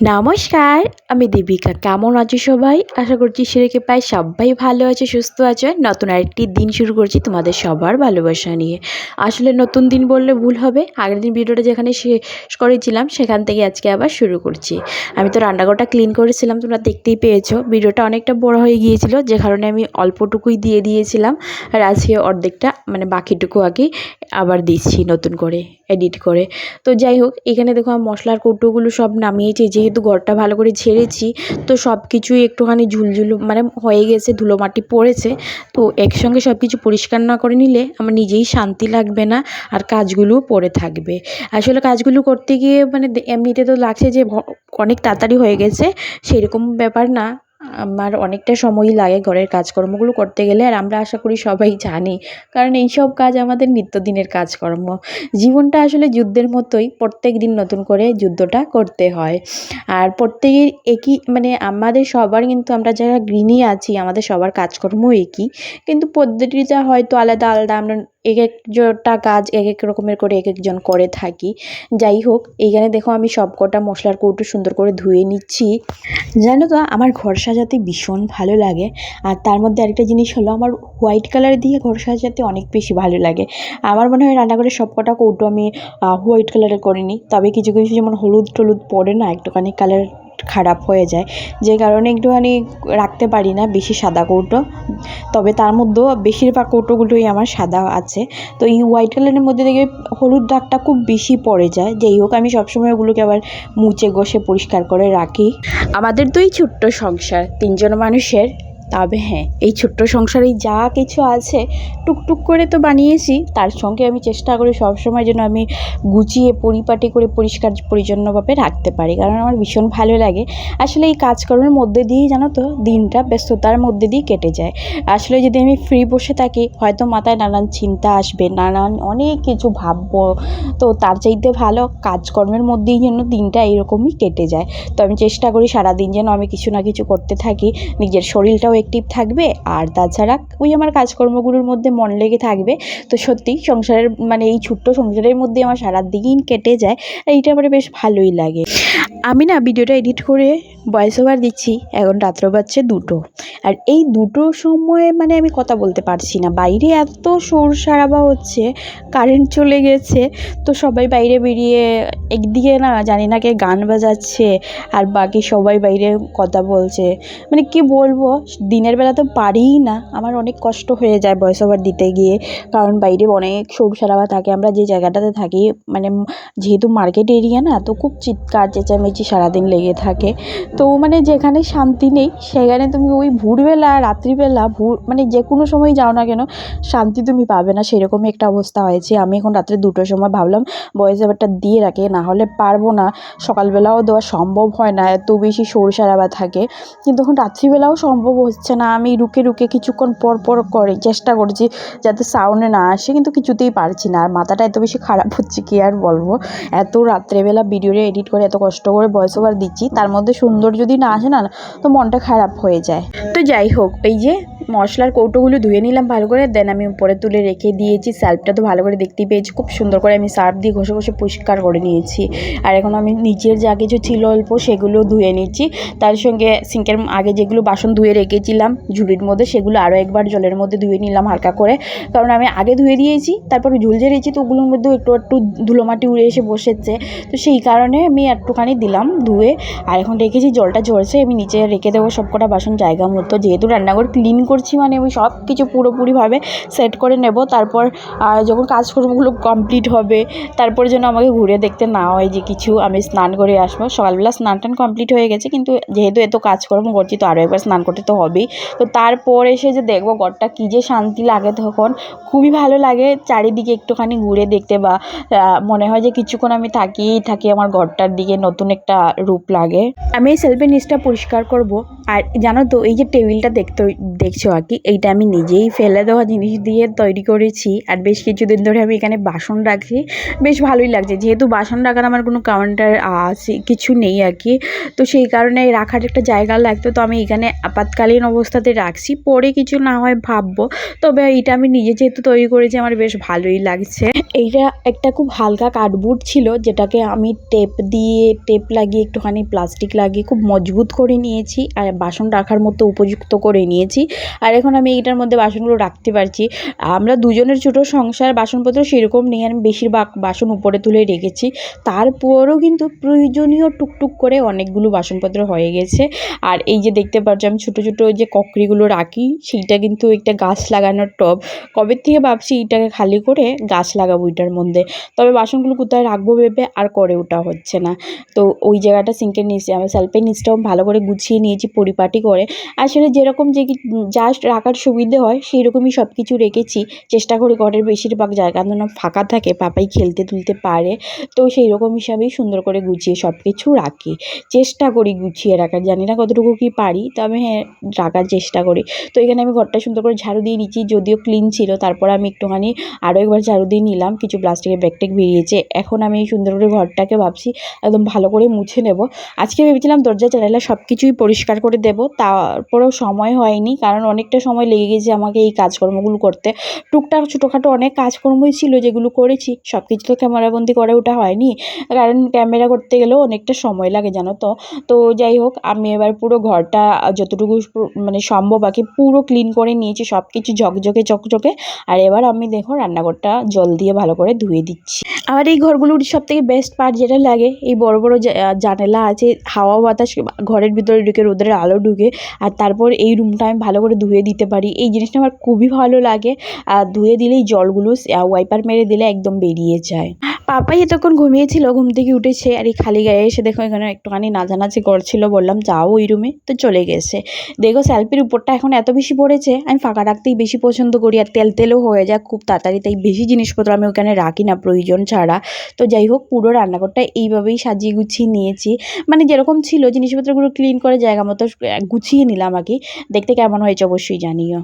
নমস্কার, আমি দীপিকা। কেমন আছো সবাই? আশা করছি সেরেকে পাই সবাই ভালো আছে, সুস্থ আছে। নতুন আরেকটি দিন শুরু করছি তোমাদের সবার ভালোবাসা নিয়ে। আসলে নতুন দিন বললে ভুল হবে। আগের দিন ভিডিওটা যেখানে শেষ করেছিলাম, সেখান থেকে আজকে আবার শুরু করছি। আমি তো রান্নাঘরটা ক্লিন করেছিলাম, তোমরা দেখতেই পেয়েছ। ভিডিওটা অনেকটা বড় হয়ে গিয়েছিল, যে কারণে আমি অল্পটুকুই দিয়ে দিয়েছিলাম। আর আজকে অর্ধেকটা মানে বাকিটুকু আগে আবার দিচ্ছি নতুন করে। এডিট করে। তো যাই হোক, এখানে দেখো আমার মশলার কৌটোগুলো সব নামিয়েছি, যেহেতু ঘরটা ভালো করে ঝেড়েছি, তো সব কিছুই একটুখানি ঝুলঝুলো মানে হয়ে গেছে ধুলো মাটি পড়েছে। তো একসঙ্গে সব কিছু পরিষ্কার না করে নিলে আমার নিজেই শান্তি লাগবে না, আর কাজগুলোও পড়ে থাকবে। আসলে কাজগুলো করতে গিয়ে মানে এমনিতে তো লাগছে যে অনেক তাড়াতাড়ি হয়ে গেছে, সেরকম ব্যাপার না। আমার অনেকটা সময়ই লাগে ঘরের কাজকর্মগুলো করতে গেলে, আর আমরা আশা করি সবাই জানি। কারণ এইসব কাজ আমাদের নিত্যদিনের কাজকর্ম। জীবনটা আসলে যুদ্ধের মতোই, প্রত্যেক দিন নতুন করে যুদ্ধটা করতে হয়। আর প্রত্যেকের একই মানে আমাদের সবার কিন্তু আমরা যারা গৃহিণী আছি, আমাদের সবার কাজকর্ম একই। কিন্তু পদ্ধতিটা হয়তো আলাদা আলাদা আমরা এক একটা কাজ এক এক রকমের করে এক একজন করে থাকি। যাই হোক, এইখানে দেখো আমি সব কটা মশলার কৌটো সুন্দর করে ধুয়ে নিচ্ছি। জানো তো, আমার ঘর সাজাতে ভীষণ ভালো লাগে। আর তার মধ্যে আরেকটা জিনিস হলো, আমার হোয়াইট কালার দিয়ে ঘর সাজাতে অনেক বেশি ভালো লাগে। আমার মনে হয় রান্নাঘরের সব কটা কৌটো আমি হোয়াইট কালারের করিনি তবে কিছু কিছু যেমন হলুদ টলুদ পড়ে না, একটুখানি কালার খারাপ হয়ে যায়। যে কারণে একটুখানি রাখতে পারি না বেশি সাদা কৌটো। তবে তার মধ্যেও বেশিরভাগ কৌটোগুলোই আমার সাদা আছে। তো এই হোয়াইট কালারের মধ্যে থেকে হলুদ দাগটা খুব বেশি পড়ে যায়। যাই হোক, আমি সবসময় ওগুলোকে আবার মুছে, ঘষে, পরিষ্কার করে রাখি। আমাদের তো এই ছোট্ট সংসার, তিনজন মানুষের তবে হ্যাঁ এই ছোট্ট সংসারে যা কিছু আছে টুকটুক করে তো বানিয়েছি, তার সঙ্গে আমি চেষ্টা করি সবসময় যেন আমি গুছিয়ে পরিপাটি করে পরিষ্কার পরিচ্ছন্নভাবে রাখতে পারি, কারণ আমার ভীষণ ভালো লাগে। আসলে এই কাজকর্মের মধ্যে দিয়েই জানো তো, দিনটা ব্যস্ততার মধ্যে দিয়ে কেটে যায়। আসলে যদি আমি ফ্রি বসে থাকি, হয়তো মাথায় নানান চিন্তা আসবে, নানান অনেক কিছু ভাববো, তো তার চাইতে ভালো কাজকর্মের মধ্যেই যেন দিনটা এরকমই কেটে যায়। তো আমি চেষ্টা করি সারাদিন যেন আমি কিছু না কিছু করতে থাকি, নিজের শরীরটাও অ্যাক্টিভ থাকবে, আর তাছাড়া ওই আমার কাজকর্মগুলোর মধ্যে মন লেগে থাকবে। তো সত্যি সংসারের মানে এই ছোট্ট সংসারের মধ্যে আমার সারা দিন কেটে যায় আর এইটা আমার বেশ ভালোই লাগে। আমি না ভিডিওটা এডিট করে ভয়েস ওভার দিচ্ছি, এখন রাত্র বাজছে দুটো। আর এই দুটো সময়ে মানে আমি কথা বলতে পারছি না। বাইরে এত শোর সারাবা হচ্ছে কারেন্ট চলে গেছে, তো সবাই বাইরে বেরিয়ে একদিকে না জানি না কে গান বাজাচ্ছে, আর বাকি সবাই বাইরে কথা বলছে। মানে কি বলব, দিনের বেলা তো পারিই না। আমার অনেক কষ্ট হয়ে যায় ভয়েস ওভার দিতে গিয়ে, কারণ বাইরে অনেক শোর সারাবা থাকে। আমরা যে জায়গাটাতে থাকি মানে যেহেতু মার্কেট এরিয়া না, তো খুব চিৎকার চেঁচামেচি সারাদিন লেগে থাকে। তো মানে যেখানে শান্তি নেই, সেখানে তুমি ওই ভোরবেলা, রাত্রিবেলা, ভোর মানে যে কোনো সময় যাও না কেন, শান্তি তুমি পাবে না। সেরকমই একটা অবস্থা হয়েছে। আমি এখন রাত্রে দুটোর সময় ভাবলাম ভয়েস ওভারটা দিয়ে রাখে না হলে পারব না। সকালবেলাও দেওয়া সম্ভব হয় না, এত বেশি শোর সারাবা থাকে। কিন্তু এখন রাত্রিবেলাও সম্ভব হচ্ছে না। আমি রুকে রুকে কিছুক্ষণ পর পর করে চেষ্টা করছি যাতে সাউন্ডে না আসে, কিন্তু কিছুতেই পারছি না। আর মাথাটা এত বেশি খারাপ হচ্ছে, কি আর বলব? এত রাত্রেবেলা ভিডিওটা এডিট করে এত কষ্ট করে ভয়েস ওভার দিচ্ছি, তার মধ্যে সুন্দর যদি না আসে না, তো মনটা খারাপ হয়ে যায়। তো যাই হোক, এই যে মশলার কৌটোগুলো ধুয়ে নিলাম ভালো করে দেন আমি উপরে তুলে রেখে দিয়েছি। স্যাল্পটা তো ভালো করে দেখতেই পেয়েছি, খুব সুন্দর করে আমি সার্ফ দিয়ে ঘষে ঘষে পরিষ্কার করে নিয়েছি। আর এখন আমি নিচের যা কিছু ছিল অল্প সেগুলো ধুয়ে নিচ্ছি। তার সঙ্গে সিঙ্কের আগে যেগুলো বাসন ধুয়ে রেখেছিলাম ঝুড়ির মধ্যে, সেগুলো আরও একবার জলের মধ্যে ধুয়ে নিলাম হালকা করে। কারণ আমি আগে ধুয়ে দিয়েছি, তারপর ঝুল ঝেড়েছি, তো ওগুলোর মধ্যেও একটু একটু ধুলোমাটি উড়ে এসে বসেছে। তো সেই কারণে আমি একটুখানি দিলাম ধুয়ে। আর এখন রেখেছি জলটা ঝরছে, আমি নিচে রেখে দেবো সব কটা বাসন জায়গা মতো। যেহেতু রান্নাঘর ক্লিন করছি মানে আমি সব কিছু পুরোপুরিভাবে সেট করে নেব। তারপর যখন কাজকর্মগুলো কমপ্লিট হবে, তারপরে যেন আমাকে ঘুরে দেখতে না হয় যে কিছু, আমি স্নান করে আসব। সকালবেলা স্নান টান কমপ্লিট হয়ে গেছে, কিন্তু যেহেতু এত কাজকর্ম করছি, তো আরও একবার স্নান করতে তো হবেই। তো তারপর এসে যে দেখব ঘরটা কী যে শান্তি লাগে তখন, খুবই ভালো লাগে চারিদিকে একটুখানি ঘুরে দেখতে বা মনে হয় যে কিছুক্ষণ আমি থাকি থাকি আমার ঘরটার দিকে, নতুন একটা রূপ লাগে। আমি এই সেলফের নিচটা পরিষ্কার করব। আর জানো তো, এই যে টেবিলটা দেখতে দেখছ আর কি? এইটা আমি নিজেই ফেলে দেওয়া জিনিস দিয়ে তৈরি করেছি আর বেশ কিছুদিন ধরে আমি এখানে বাসন রাখি বেশ ভালোই লাগছে। যেহেতু বাসন রাখার আমার কোনো কাউন্টার আছে, কিছু নেই আর কি। তো সেই কারণে রাখার একটা জায়গা লাগতো। তো আমি এখানে আপাতকালীন অবস্থাতে রাখছি। পরে কিছু না হয় ভাববো। তবে এইটা আমি নিজে যেহেতু তৈরি করেছি, আমার বেশ ভালোই লাগছে। এইটা একটা খুব হালকা কার্ডবোর্ড ছিল, যেটাকে আমি টেপ দিয়ে টেপ লাগিয়ে একটুখানি প্লাস্টিক লাগিয়ে খুব মজবুত করে নিয়েছি। আর বাসন রাখার মতো উপযুক্ত করে নিয়েছি। আর এখন আমি এইটার মধ্যে বাসনগুলো রাখতে পারছি। আমরা দুজনের ছোটো সংসার বাসনপত্র সেরকম নেই, আমি বেশিরভাগ বাসন উপরে তুলে রেখেছি। তারপরও কিন্তু প্রয়োজনীয় টুকটুক করে অনেকগুলো বাসনপত্র হয়ে গেছে। আর এই যে দেখতে পাচ্ছ আমি ছোটো ছোটো যে ককরিগুলো রাখি, সেইটা কিন্তু একটা গাছ লাগানোর টব। কবে থেকে ভাবছি এইটাকে খালি করে গাছ লাগাবো এটার মধ্যে? তবে বাসনগুলো কোথায় রাখব ভেবে আর করে ওটা হচ্ছে না। তো ওই জায়গাটা সিঙ্কের নিচে আমি সেলফের নিচটাও ভালো করে গুছিয়ে নিয়েছি, পরিপাটি করে। আসলে যেরকম যে যা রাখার সুবিধে হয় সেই রকমই সব কিছু রেখেছি। চেষ্টা করি ঘরের বেশিরভাগ জায়গা যেন ফাঁকা থাকে, পাপাই খেলতে তুলতে পারে। তো সেই রকম হিসাবেই সুন্দর করে গুছিয়ে সব কিছু রাখি। চেষ্টা করি গুছিয়ে রাখার, জানি না কতটুকু কি পারি, তবে হ্যাঁ রাখার চেষ্টা করি। তো এখানে আমি ঘরটা সুন্দর করে ঝাড়ু দিয়ে নিচ্ছি, যদিও ক্লিন ছিল, তারপর আমি একটুখানি আরও একবার ঝাড়ু দিয়ে নিলাম, কিছু প্লাস্টিকের ব্যাগ ট্যাগ বেরিয়েছে। এখন আমি সুন্দর করে ঘরটাকে ভাবছি, একদম ভালো করে মুছে নেব। আজকে ভেবেছিলাম দরজা জানালা সব কিছুই পরিষ্কার করে দেবো, তারপরেও সময় হয়নি, কারণ অনেকটা সময় লেগে গেছে আমাকে এই কাজকর্মগুলো করতে। টুকটাক ছোটোখাটো অনেক কাজকর্মই ছিল যেগুলো করেছি সব কিছু তো ক্যামেরাবন্দি করে ওটা হয়নি। কারণ ক্যামেরা করতে গেলেও অনেকটা সময় লাগে জানো তো। তো যাই হোক, আমি এবার পুরো ঘরটা যতটুকু মানে সম্ভব কি পুরো ক্লিন করে নিয়েছি সব কিছু ঝকঝকে চকচকে। আর এবার আমি দেখো রান্নাঘরটা জল দিয়ে ভালো করে ধুয়ে দিচ্ছি। আমার এই ঘরগুলোর সব থেকে বেস্ট পার্ট যেটা লাগে, এই বড় বড় জানালা আছে, হাওয়া বাতাস, ঘরের ভিতরে ঢুকে রোদের আলো ঢুকে, আর তারপর এই রুমটা আমি ভালো করে ধুয়ে দিতে পারি। এই জিনিসটা আমার খুবই ভালো লাগে। আর ধুয়ে দিলেই জলগুলো ওয়াইপার মেরে দিলে একদম বেরিয়ে যায়। পাপাই এতক্ষণ ঘুমিয়েছিল, ঘুম থেকে উঠেছে আর এই খালি গায়ে এসে দেখো এখানে একটুখানি নাচানাচি করছিল, বললাম, যাও ওই রুমে তো চলে গেছে। দেখো স্যালফির উপরটা এখন এত বেশি পড়েছে, আমি ফাঁকা রাখতেই বেশি পছন্দ করি আর তেল তেলও হয়ে যায় খুব তাড়াতাড়ি, তাই বেশি জিনিসপত্র আমি ওখানে রাখি না প্রয়োজন ছাড়া। তো যাই হোক, পুরো রান্নাঘরটা এইভাবেই সাজিয়ে গুছিয়ে নিয়েছি। মানে যেরকম ছিল, জিনিসপত্রগুলো ক্লিন করে জায়গা মতো গুছিয়ে নিলাম আর কি দেখতে কেমন হয়েছে অবশ্যই জানিও।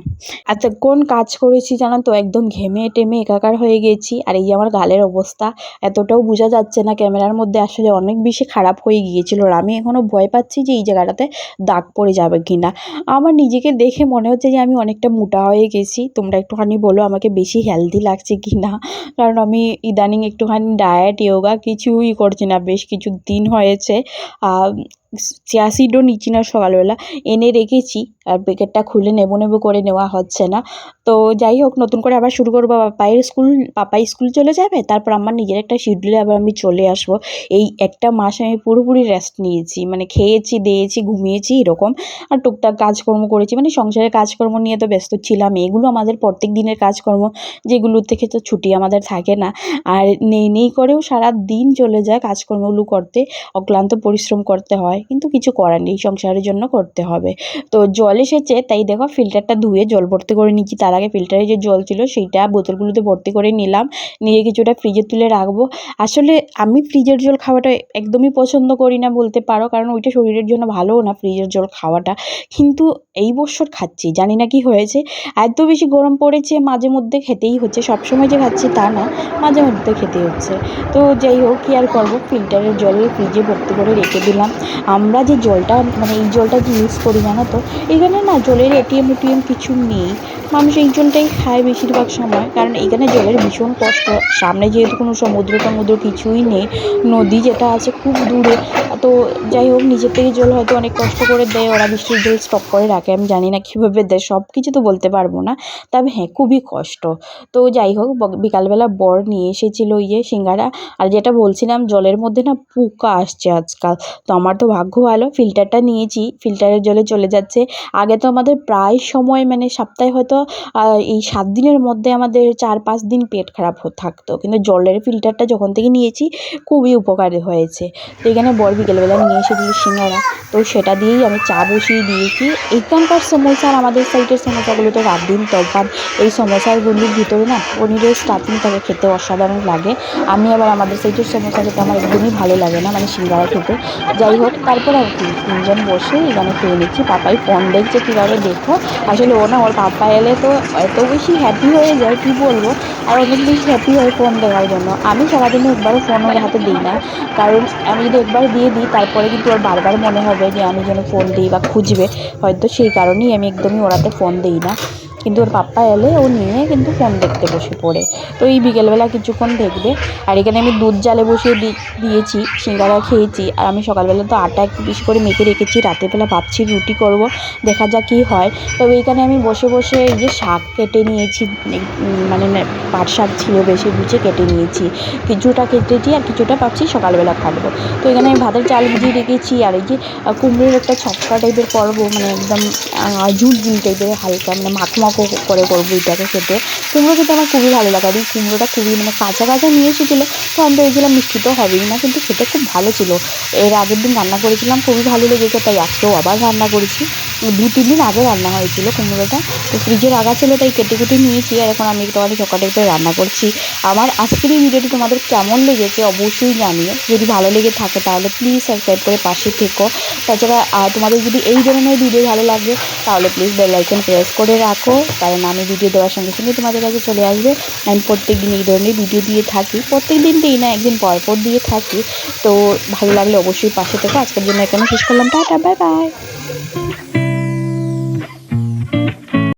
কোন কাজ করেছি জানো তো? একদম ঘেমে টেমে একাকার হয়ে গেছি। আর এই আমার গালের অবস্থা, এতটাও বোঝা যাচ্ছে না ক্যামেরার মধ্যে। আসলে অনেক বেশি খারাপ হয়ে গিয়েছিল। আর আমি এখনও ভয় পাচ্ছি যে এই জায়গাটাতে দাগ পড়ে যাবে কি না আমার নিজেকে দেখে মনে হচ্ছে যে আমি অনেকটা মোটা হয়ে গেছি। তোমরা একটুখানি বলো, আমাকে বেশি হেলদি লাগছে কি না কারণ আমি ইদানিং একটুখানি ডায়েট ইয়োগা কিছুই করছি না। বেশ কিছু দিন হয়েছে চিয়া সিডও নিচ্ছি না সকালবেলা। এনে রেখেছি আর প্যাকেটটা খুলে নেব নেব করে নেওয়া হচ্ছে না। তো যাই হোক, নতুন করে আবার শুরু করব। পাপাইয়ের স্কুল, পাপাই স্কুল চলে যাবে? তারপর আমার নিজের একটা শিডিউলে আবার আমি চলে আসব। এই একটা মাস আমি পুরোপুরি রেস্ট নিয়েছি। মানে খেয়েছি, দিয়েছি, ঘুমিয়েছি এরকম। আর টুকটাক কাজকর্ম করেছি। মানে সংসারের কাজকর্ম নিয়ে তো ব্যস্ত ছিলাম। এগুলো আমাদের প্রত্যেক দিনের কাজকর্ম। যেগুলো থেকে তো ছুটি আমাদের থাকে না। আর নেই নেই করেও সারা দিন চলে যায় কাজকর্মগুলো করতে। অক্লান্ত পরিশ্রম করতে হয়। কিন্তু কিছু করার নেই, সংসারের জন্য করতে হবে। তো জল এসেছে, তাই দেখো ফিল্টারটা ধুয়ে জল ভর্তি করে নিচ্ছি। তার আগে ফিল্টারে যে জল ছিল, সেইটা বোতলগুলোতে ভর্তি করে নিলাম। নিয়ে কিছুটা ফ্রিজে তুলে রাখব। আসলে আমি ফ্রিজের জল খাওয়াটা একদমই পছন্দ করি না বলতে পারো, কারণ ওইটা শরীরের জন্য ভালোও না ফ্রিজের জল খাওয়াটা। কিন্তু এই বছর খাচ্ছি, জানি না কি হয়েছে। এত বেশি গরম পড়েছে, মাঝে মধ্যে খেতেই হচ্ছে। সবসময় যে খাচ্ছি তা না, মাঝে মধ্যে খেতে হচ্ছে। তো যাই হোক, কী আর করব? ফিল্টারের জল ফ্রিজে ভর্তি করে রেখে দিলাম। আমরা যে জলটা মানে এই জলটা যে ইউজ করি জানো তো, এখানে না জলের এটিএম এটিএম কিছু নেই। মানুষ এই জলটাই খায় বেশিরভাগ সময়, কারণ এখানে জলের ভীষণ কষ্ট। সামনে যেহেতু কোনো সমুদ্র টমুদ্র কিছুই নেই, নদী যেটা আছে খুব দূরে। তো যাই হোক, নিজের থেকে জল হয়তো অনেক কষ্ট করে দেয়, ওরা বৃষ্টির জল স্টক করে রাখে, আমি জানি না কীভাবে দেয় সব কিছু তো বলতে পারব না। তবে হ্যাঁ খুবই কষ্ট। তো যাই হোক বিকালবেলা বর নিয়ে এসেছিল ইয়ে সিঙ্গারা, আর যেটা বলছিলাম, জলের মধ্যে না পোকা আসছে আজকাল। তো আমার তো ভাগ্য ভালো ফিল্টারটা নিয়েছি ফিল্টারের জলে চলে যাচ্ছে। আগে তো আমাদের প্রায় সময় মানে সপ্তাহে হয়তো তো এই সাত দিনের মধ্যে আমাদের চার পাঁচ দিন পেট খারাপ থাকতো। কিন্তু জলের ফিল্টারটা যখন থেকে নিয়েছি, খুবই উপকারী হয়েছে। তো এখানে বর বিকেলবেলা নিয়ে এসেছিল সিঙ্গারা। তো সেটা দিয়েই আমি চা বসিয়ে দিয়েছি। এখানকার সমোসা আর আমাদের সাইডের সমোসাগুলো তো রাত দিন তফাৎ এই সমোসাগুলির ভিতরে না পনিরের স্টাফিং থাকে, খেতে অসাধারণ লাগে। আমি আবার আমাদের সাইডের সমোসা খেতে আমার একদমই ভালো লাগে না মানে সিঙ্গারা খেতে। যাই হোক, তারপর আর কি, তিনজন বসে এখানে খেয়ে নিচ্ছি। পাপাই ফোন দেখছে কীভাবে দেখো। আসলে ও না, ওর পাপা তো, এত বেশি হ্যাপি হয়ে যায়, কি বলব? আর অনেক বেশি হ্যাপি হয় ফোন দেওয়ার জন্য। আমি সারাদিনে একবারও ফোন ওর হাতে দিই না। কারণ আমি যদি একবার দিয়ে দিই, তারপরে কিন্তু ওর বারবার মনে হবে যে, আমি যেন ফোন দিই বা খুঁজবে। হয়তো সেই কারণেই আমি একদমই ওরাতে ফোন দিই না। কিন্তু ওর পাপ্পা এলে ও নিয়ে কিন্তু ফোন দেখতে বসে পড়ে। তো এই বিকেলবেলা কিছুক্ষণ দেখবে। আর এখানে আমি দুধ জালে বসিয়ে দিয়েছি সিঙ্গারা খেয়েছি। আর আমি সকালবেলা তো আটা একটু বেশি করে মেখে রেখেছি রাতেরবেলা ভাবছি রুটি করব দেখা যাক কী হয়। তবে এখানে আমি বসে বসে এই যে শাক কেটে নিয়েছি মানে পাট শাক ছিল বেশি বুঝে কেটে নিয়েছি। কিছুটা কেটেছি আর কিছুটা পাচ্ছি সকালবেলা খাব তো এখানে আমি ভাতের চাল ভিজিয়ে রেখেছি আর এই যে কুমড়োর একটা ছক্কা টাইপের করব মানে একদম আহ, ঝুল ঝুল টাইপের হালকা মানে মাখো মাখো করে করব এটাকে খেতে। কুমড়ো খেতে আমার খুবই ভালো লাগে। আর এই কুমড়োটা খুবই মানে কাঁচা কাঁচা নিয়ে এসেছিল। তো আমি ভেবেছিলাম মিষ্টি তো হবেই না, কিন্তু খেতে খুব ভালো ছিল। এর আগের দিন রান্না করেছিলাম, খুবই ভালো লেগেছে, তাই আজকেও আবার রান্না করেছি। দু, তিন দিন আগে রান্না হয়েছিল কুমড়োটা। তো ফ্রিজে রাখা ছিল, তাই কেটে কুটে নিয়েছি। আর এখন আমি একটুখানি চকা টাইপের রান্না করছি। আমার আজকের এই ভিডিওটি তোমাদের কেমন লেগেছে অবশ্যই জানিও। যদি ভালো লেগে থাকে তাহলে প্লিজ সাবস্ক্রাইব করে পাশে থেকো। তাছাড়া তোমাদের যদি এই ধরনের ভিডিও ভালো লাগে, তাহলে প্লিজ বেল আইকন প্রেস করে রাখো। কারণ আমি ভিডিও দেওয়ার সঙ্গে সঙ্গে তোমাদের কাছে চলে আসবে। আমি প্রত্যেক দিন এই ধরনের ভিডিও দিয়ে থাকি। প্রত্যেক দিন দিই না, একদিন পর পর দিয়ে থাকি। তো ভালো লাগলে অবশ্যই পাশে থেকে। আজকের জন্য এখানে শেষ করলাম। Tata bye bye